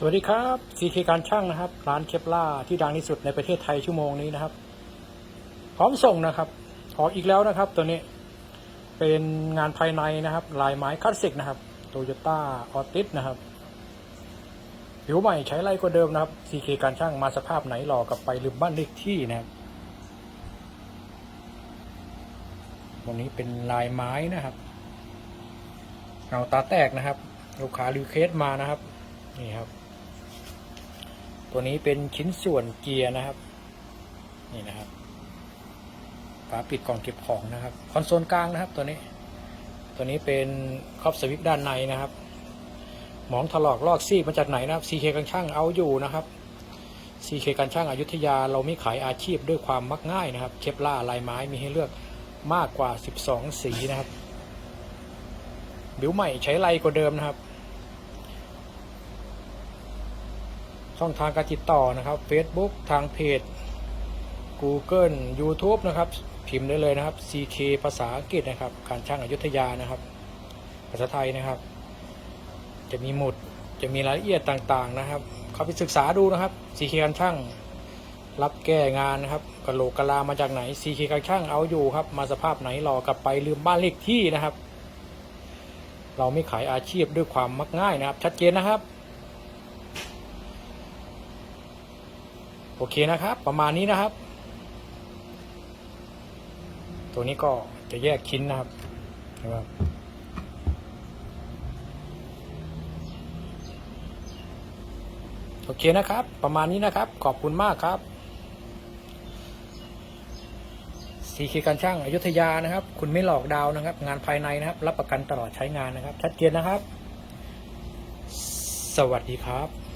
สวัสดีครับซีเคการช่างนะครับ ร้านเคปล่าที่ดังที่สุดในประเทศไทยชั่วโมงนี้นะครับ พร้อมส่งนะครับออกอีกแล้วนะครับ ตัวนี้เป็นงานภายในนะครับ ลายไม้คลาสสิกนะครับโตโยต้าออติสนะครับผิวใหม่ใช้ไรกว่าเดิมนะครับซีเคการช่างมาสภาพไหนหล่อกลับไปลืมบ้านเลขที่นะครับวันนี้เป็นลายไม้นะครับเงาตาแตกนะครับ ลูกค้ารีเควสต์มานะครับ นี่ครับ ตัวนี้เป็นชิ้นส่วนเกียร์นะครับ นี่นะครับฝาปิดกล่องเก็บของนะครับ คอนโซลกลางนะครับตัวนี้ ตัวนี้เป็นครอบสวิตช์ด้านในนะครับ หมองถลอกลอกซี่มาจากไหนนะครับ CK กันช่างเอาอยู่นะครับ CK กันช่างอายุทยาเราไม่ขายอาชีพด้วยความมักง่ายนะครับ เคปล่าลายไม้มีให้เลือกมากกว่า 12 สีนะครับ บิวใหม่ใช้ไรกว่าเดิมนะครับ ช่องทางการติดต่อนะครับ Facebook ทางเพจ Google YouTube นะครับ พิมพ์ได้เลยนะครับ CK ภาษาอังกฤษนะครับ การช่างอายุทยานะครับ ภาษาไทยนะครับ จะมีหมุดจะมีรายละเอียดต่างๆนะครับ เข้าไปศึกษาดูนะครับ CK การช่างรับแก้งานนะครับกะโหลกกะลามาจากไหน CK การช่างเอาอยู่ครับ มาสภาพไหนหลอกลับไปลืมบ้านเลขที่นะครับ เราไม่ขายอาชีพด้วยความมักง่ายนะครับ ชัดเจนนะครับ โอเคนะครับ ประมาณนี้นะครับ ตัวนี้ก็จะแยกชิ้นนะครับนะครับโอเคนะครับ ประมาณนี้นะครับ ขอบคุณมากครับสีเคการช่างอยุธยานะครับ คุณไม่หลอกดาวนะครับ งานภายในนะครับ รับประกันตลอดใช้งานนะครับ ชัดเจนนะครับ สวัสดีครับ